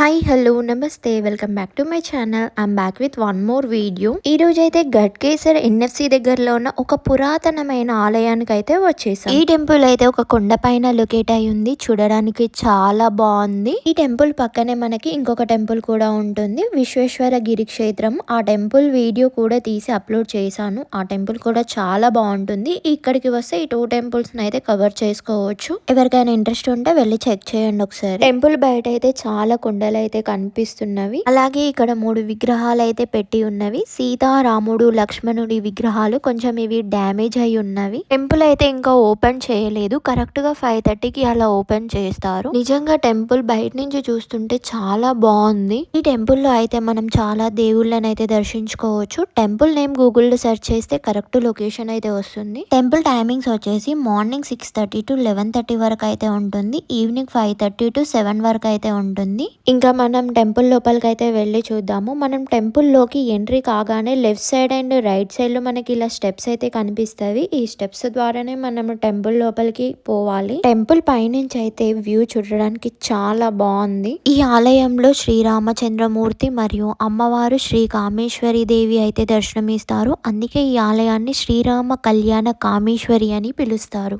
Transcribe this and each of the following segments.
Hi hello నమస్తే welcome back to my channel I'm back with one more video ఈ రోజు అయితే Ghatkesar NFC దగ్గరలో ఉన్న ఒక పురాతనమైన ఆలయానికి అయితే వచ్చేసాం. ఈ టెంపుల్ అయితే ఒక కొండ పైన లొకేట్ అయి ఉంది. చూడడానికి చాలా బాగుంది. ఈ టెంపుల్ పక్కనే మనకి ఇంకొక టెంపుల్ కూడా ఉంటుంది. విశ్వేశ్వర గిరి క్షేత్రం. ఆ టెంపుల్ వీడియో కూడా తీసి అప్లోడ్ చేశాను. ఆ టెంపుల్ కూడా చాలా బాగుంటుంది. ఇక్కడికి వస్తే ఈ టూ టెంపుల్స్ అయితే కవర్ చేసుకోవచ్చు. ఎవరికైనా ఇంట్రెస్ట్ ఉంటే వెళ్ళి చెక్ చేయండి ఒకసారి. టెంపుల్ బయట అయితే చాలా కొండ గోడలు అయితే కనిపిస్తున్నవి. అలాగే ఇక్కడ మూడు విగ్రహాలు అయితే పెట్టి ఉన్నవి. సీతారాముడు లక్ష్మణుడి విగ్రహాలు కొంచెం ఇవి డ్యామేజ్ అయి ఉన్నవి. టెంపుల్ అయితే ఇంకా ఓపెన్ చేయలేదు. కరెక్ట్గా ఫైవ్ థర్టీకి అలా ఓపెన్ చేస్తారు. నిజంగా టెంపుల్ బయట నుంచి చూస్తుంటే చాలా బాగుంది. ఈ టెంపుల్లో అయితే మనం చాలా దేవుళ్ళని అయితే దర్శించుకోవచ్చు. టెంపుల్ నేమ్ గూగుల్లో సెర్చ్ చేస్తే కరెక్ట్ లొకేషన్ అయితే వస్తుంది. టెంపుల్ టైమింగ్స్ వచ్చేసి morning six thirty to eleven thirty వరకు అయితే ఉంటుంది. Evening five thirty to seven వరకు అయితే ఉంటుంది. ఇంకా మనం టెంపుల్ లోపలికి అయితే వెళ్ళి చూద్దాము. మనం టెంపుల్లోకి ఎంట్రీ కాగానే లెఫ్ట్ సైడ్ అండ్ రైట్ సైడ్లో మనకి ఇలా స్టెప్స్ అయితే కనిపిస్తాయి. ఈ స్టెప్స్ ద్వారానే మనం టెంపుల్ లోపలికి పోవాలి. టెంపుల్ పైనుంచి అయితే వ్యూ చూడడానికి చాలా బాగుంది. ఈ ఆలయంలో శ్రీరామచంద్రమూర్తి మరియు అమ్మవారు శ్రీ కామేశ్వరి దేవి అయితే దర్శనమిస్తారు. అందుకే ఈ ఆలయాన్ని శ్రీరామ కళ్యాణ కామేశ్వరి అని పిలుస్తారు.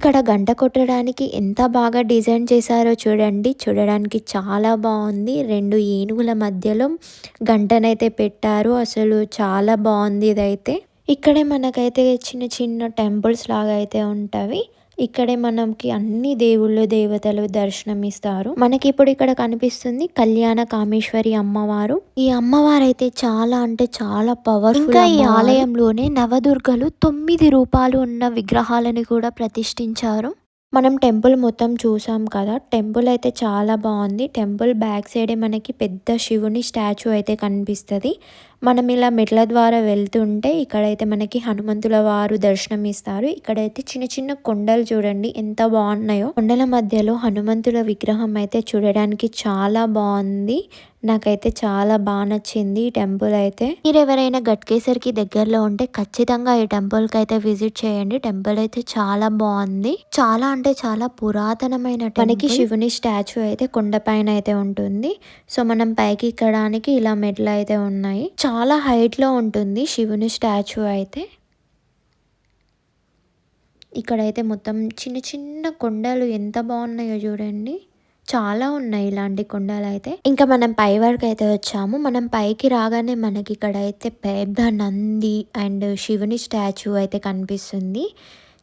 ఇక్కడ గంట కొట్టడానికి ఎంత బాగా డిజైన్ చేశారో చూడండి. చూడడానికి చాలా బాగుంది. రెండు ఏనుగుల మధ్యలో గంటనైతే పెట్టారు. అసలు చాలా బాగుంది ఇదైతే. ఇక్కడే మనకైతే చిన్న చిన్న టెంపుల్స్ లాగా అయితే ఉంటాయి ఇక్కడే మనకి అన్ని దేవుళ్ళు దేవతలు దర్శనం ఇస్తారు మనకి ఇప్పుడు ఇక్కడ కనిపిస్తుంది కళ్యాణ కామేశ్వరి అమ్మవారు. ఈ అమ్మవారు అయితే చాలా అంటే చాలా పవర్ఫుల్ ఇంకా ఈ ఆలయంలోనే నవదుర్గలు తొమ్మిది రూపాలు ఉన్న విగ్రహాలను కూడా ప్రతిష్ఠించారు. మనం టెంపుల్ మొత్తం చూసాం కదా టెంపుల్ అయితే చాలా బాగుంది. టెంపుల్ బ్యాక్ సైడే మనకి పెద్ద శివుని స్టాచ్యూ అయితే కనిపిస్తుంది. మనం ఇలా మెట్ల ద్వారా వెళ్తుంటే ఇక్కడైతే మనకి హనుమంతుల వారు దర్శనం ఇస్తారు. ఇక్కడైతే చిన్న చిన్న కొండలు చూడండి ఎంత బాగున్నాయో. కొండల మధ్యలో హనుమంతుల విగ్రహం అయితే చూడడానికి చాలా బాగుంది. నాకైతే చాలా బాగా నచ్చింది ఈ టెంపుల్ అయితే. మీరు ఎవరైనా గట్కేసరికి దగ్గరలో ఉంటే ఖచ్చితంగా ఈ టెంపుల్కి అయితే విజిట్ చేయండి. టెంపుల్ అయితే చాలా బాగుంది. చాలా అంటే చాలా పురాతనమైన మనకి శివుని స్టాచ్యూ అయితే కొండ పైన అయితే ఉంటుంది. సో మనం పైకి ఎక్కడానికి ఇలా మెట్లు అయితే ఉన్నాయి. చాలా హైట్లో ఉంటుంది శివుని స్టాచ్యూ అయితే. ఇక్కడైతే మొత్తం చిన్న చిన్న కొండలు ఎంత బాగున్నాయో చూడండి. చాలా ఉన్నాయి ఇలాంటి కొండలు అయితే. ఇంకా మనం పై వరకు అయితే వచ్చాము. మనం పైకి రాగానే మనకి ఇక్కడ అయితే పెద్ద నంది అండ్ శివుని స్టాచ్యూ అయితే కనిపిస్తుంది.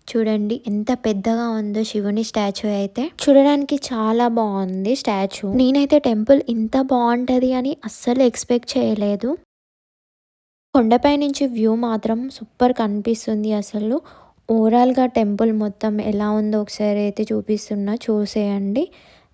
చూడండి ఎంత పెద్దగా ఉందో శివుని స్టాచ్యూ అయితే. చూడడానికి చాలా బాగుంది స్టాచ్యూ. నేనైతే టెంపుల్ ఇంత బాగుంటది అని అస్సలు ఎక్స్పెక్ట్ చేయలేదు. కొండపై నుంచి వ్యూ మాత్రం సూపర్ కనిపిస్తుంది అసలు. ఓవరాల్గా టెంపుల్ మొత్తం ఎలా ఉందో ఒకసారి అయితే చూపిస్తున్నా. చూసేయండి.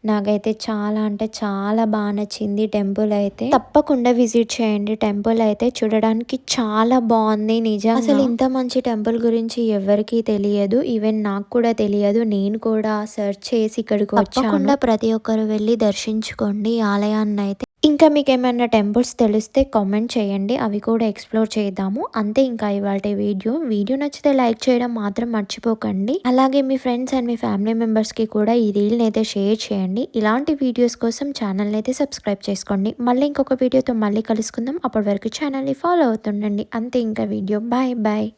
నాకైతే చాలా అంటే చాలా బాగా నచ్చింది టెంపుల్ అయితే. తప్పకుండా విజిట్ చేయండి. టెంపుల్ అయితే చూడడానికి చాలా బాగుంది. నిజం అసలు ఇంత మంచి టెంపుల్ గురించి ఎవరికి తెలియదు. ఈవెన్ నాకు కూడా తెలియదు. నేను కూడా సెర్చ్ చేసి ఇక్కడికి వచ్చాను. ప్రతి ఒక్కరు వెళ్ళి దర్శించుకోండి. ఆలయాన్ని అయితే ఇంకా మీకు ఏమైనా టెంపుల్స్ తెలిస్తే కామెంట్ చేయండి. అవి కూడా ఎక్స్ప్లోర్ చేద్దాము. అంతే ఇంకా ఇవాళ వీడియో. వీడియో నచ్చితే లైక్ చేయడం మాత్రం మర్చిపోకండి. అలాగే మీ ఫ్రెండ్స్ అండ్ మీ ఫ్యామిలీ మెంబర్స్కి కూడా ఈ రీల్ని అయితే షేర్ చేయండి. ఇలాంటి వీడియోస్ కోసం ఛానల్ని అయితే సబ్స్క్రైబ్ చేసుకోండి. మళ్ళీ ఇంకొక వీడియోతో మళ్ళీ కలుసుకుందాం. అప్పటి వరకు ఛానల్ని ఫాలో అవుతుండండి. అంతే ఇంకా వీడియో. Bye bye.